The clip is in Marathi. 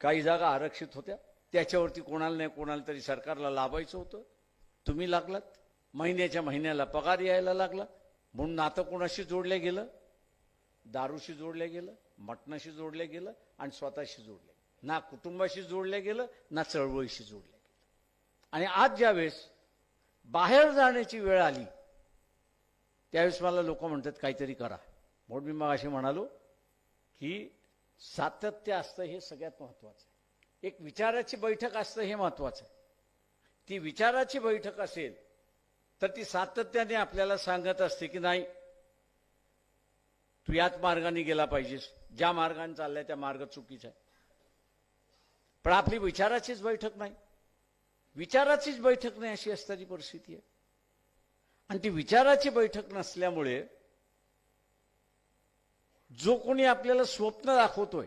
काही जागा आरक्षित होत्या. त्याच्यावरती कोणाला नाही कोणाला तरी सरकारला लाभायचं होतं. तुम्ही लागलात. महिन्याच्या महिन्याला पगार यायला लागला. म्हणून नातं कोणाशी जोडलं गेलं? दारूशी जोडलं गेलं मटणाशी जोडलं गेलं आणि स्वतःशी जोडलं ना कुटुंबाशी जोडलं गेलं ना चळवळीशी जोडलं गेलं. आणि आज ज्यावेळेस बाहेर जाण्याची वेळ आली त्यावेळेस मला लोक म्हणतात काहीतरी करा. म्हणून मी मग असे म्हणालो की सातत्य असतं हे सगळ्यात महत्वाचं आहे. एक विचाराची बैठक असतं हे महत्वाचं आहे. ती विचाराची बैठक असेल तर ती सातत्याने आपल्याला सांगत असते की नाही तू याच मार्गाने गेला पाहिजेस. ज्या मार्गाने चाललाय त्या मार्ग चुकीचा आहे. पण आपली विचाराचीच बैठक नाही. विचाराचीच बैठक नाही अशी असणारी परिस्थिती आहे. आणि ती विचाराची बैठक नसल्यामुळे जो कोणी आपल्याला स्वप्न दाखवतोय